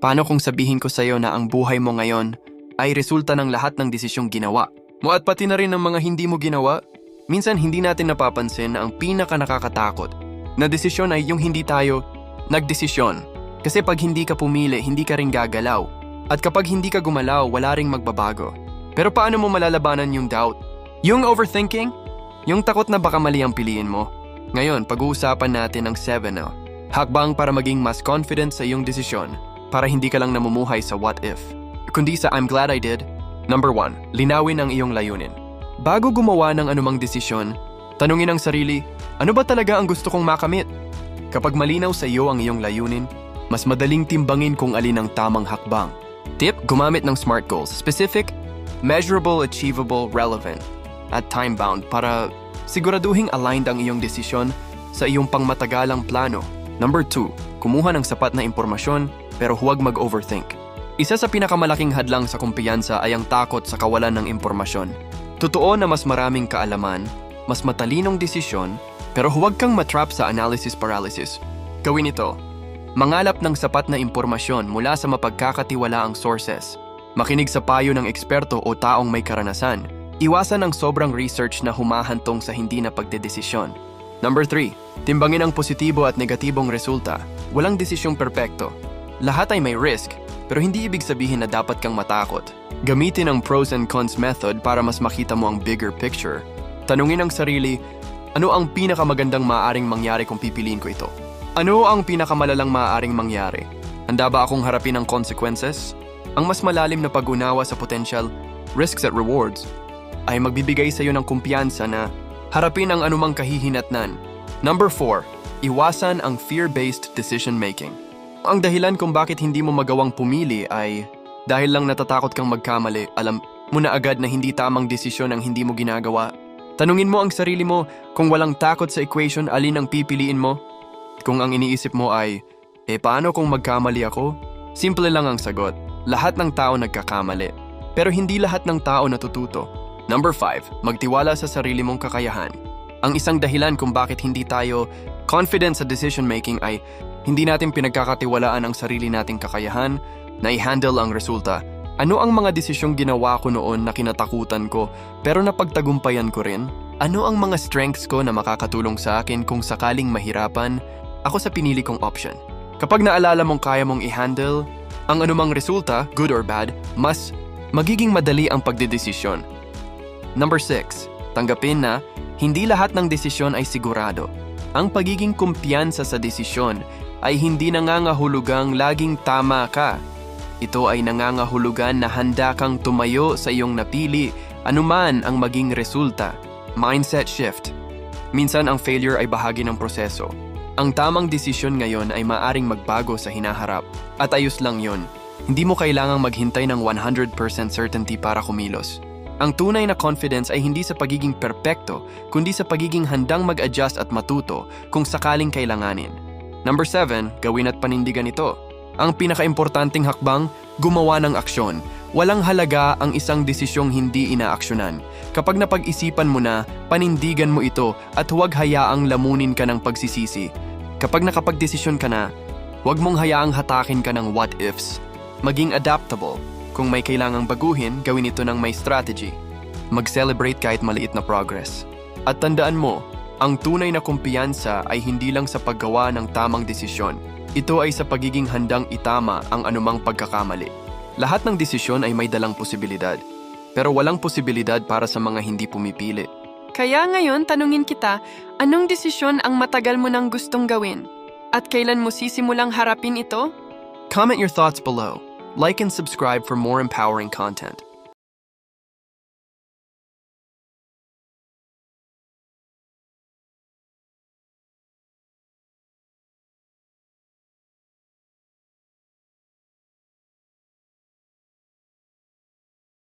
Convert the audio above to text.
Paano kung sabihin ko sa'yo na ang buhay mo ngayon ay resulta ng lahat ng desisyong ginawa? Mo at pati na rin ng mga hindi mo ginawa? Minsan hindi natin napapansin na ang pinaka nakakatakot na desisyon ay yung hindi tayo nagdesisyon. Kasi pag hindi ka pumili, hindi ka rin gagalaw. At kapag hindi ka gumalaw, wala ring magbabago. Pero paano mo malalabanan yung doubt? Yung overthinking? Yung takot na baka mali ang piliin mo? Ngayon, pag-uusapan natin ang 7 no? Hakbang para maging mas confident sa iyong desisyon para hindi ka lang namumuhay sa what if. Kundi sa I'm glad I did. Number 1. Linawin ang iyong layunin. Bago gumawa ng anumang desisyon, tanungin ang sarili, ano ba talaga ang gusto kong makamit? Kapag malinaw sa iyo ang iyong layunin, mas madaling timbangin kung alin ang tamang hakbang. Tip, gumamit ng SMART goals. Specific, measurable, achievable, relevant, at time-bound para siguraduhing aligned ang iyong desisyon sa iyong pangmatagalang plano. Number 2, kumuha ng sapat na impormasyon pero huwag mag-overthink. Isa sa pinakamalaking hadlang sa kumpiyansa ay ang takot sa kawalan ng impormasyon. Totoo na mas maraming kaalaman, mas matalinong desisyon, pero huwag kang matrap sa analysis paralysis. Gawin ito. Mangalap ng sapat na impormasyon mula sa mapagkakatiwalaang sources. Makinig sa payo ng eksperto o taong may karanasan. Iwasan ang sobrang research na humahantong sa hindi na pagdedesisyon. Number 3. Timbangin ang positibo at negatibong resulta. Walang desisyong perpekto. Lahat ay may risk, pero hindi ibig sabihin na dapat kang matakot. Gamitin ang pros and cons method para mas makita mo ang bigger picture. Tanungin ang sarili, ano ang pinakamagandang maaaring mangyari kung pipiliin ko ito? Ano ang pinakamalalang maaaring mangyari? Handa ba akong harapin ang consequences? Ang mas malalim na pag-unawa sa potential, risks at rewards, ay magbibigay sa iyo ng kumpiyansa na harapin ang anumang kahihinatnan. Number 4. Iwasan ang fear-based decision-making. Ang dahilan kung bakit hindi mo magawang pumili ay dahil lang natatakot kang magkamali, alam mo na agad na hindi tamang desisyon ang hindi mo ginagawa. Tanungin mo ang sarili mo kung walang takot sa equation alin ang pipiliin mo. Kung ang iniisip mo ay, eh paano kung magkamali ako? Simple lang ang sagot. Lahat ng tao nagkakamali. Pero hindi lahat ng tao natututo. Number 5. Magtiwala sa sarili mong kakayahan. Ang isang dahilan kung bakit hindi tayo confident sa decision making ay hindi natin pinagkakatiwalaan ang sarili nating kakayahan na i-handle ang resulta. Ano ang mga desisyong ginawa ko noon na kinatakutan ko pero napagtagumpayan ko rin? Ano ang mga strengths ko na makakatulong sa akin kung sakaling mahirapan ako sa pinili kong option? Kapag naalala mong kaya mong i-handle ang anumang resulta, good or bad, mas magiging madali ang pagdedesisyon. Number 6. Tanggapin na hindi lahat ng desisyon ay sigurado. Ang pagiging kumpiyansa sa desisyon ay hindi nangangahulugang laging tama ka. Ito ay nangangahulugan na handa kang tumayo sa iyong napili anuman ang maging resulta. Mindset shift. Minsan ang failure ay bahagi ng proseso. Ang tamang desisyon ngayon ay maaring magbago sa hinaharap. At ayos lang yon. Hindi mo kailangang maghintay ng 100% certainty para kumilos. Ang tunay na confidence ay hindi sa pagiging perpekto, kundi sa pagiging handang mag-adjust at matuto kung sakaling kailanganin. Number 7, gawin at panindigan ito. Ang pinakaimportanteng hakbang, gumawa ng aksyon. Walang halaga ang isang desisyong hindi inaaksyonan. Kapag napag-isipan mo na, panindigan mo ito at huwag hayaang lamunin ka ng pagsisisi. Kapag nakapagdesisyon ka na, huwag mong hayaang hatakin ka ng what ifs. Maging adaptable. Kung may kailangang baguhin, gawin ito ng may strategy. Mag-celebrate kahit maliit na progress. At tandaan mo, ang tunay na kumpiyansa ay hindi lang sa paggawa ng tamang desisyon. Ito ay sa pagiging handang itama ang anumang pagkakamali. Lahat ng desisyon ay may dalang posibilidad. Pero walang posibilidad para sa mga hindi pumipili. Kaya ngayon tanungin kita, anong desisyon ang matagal mo nang gustong gawin? At kailan mo sisimulang harapin ito? Comment your thoughts below. Like and subscribe for more empowering content.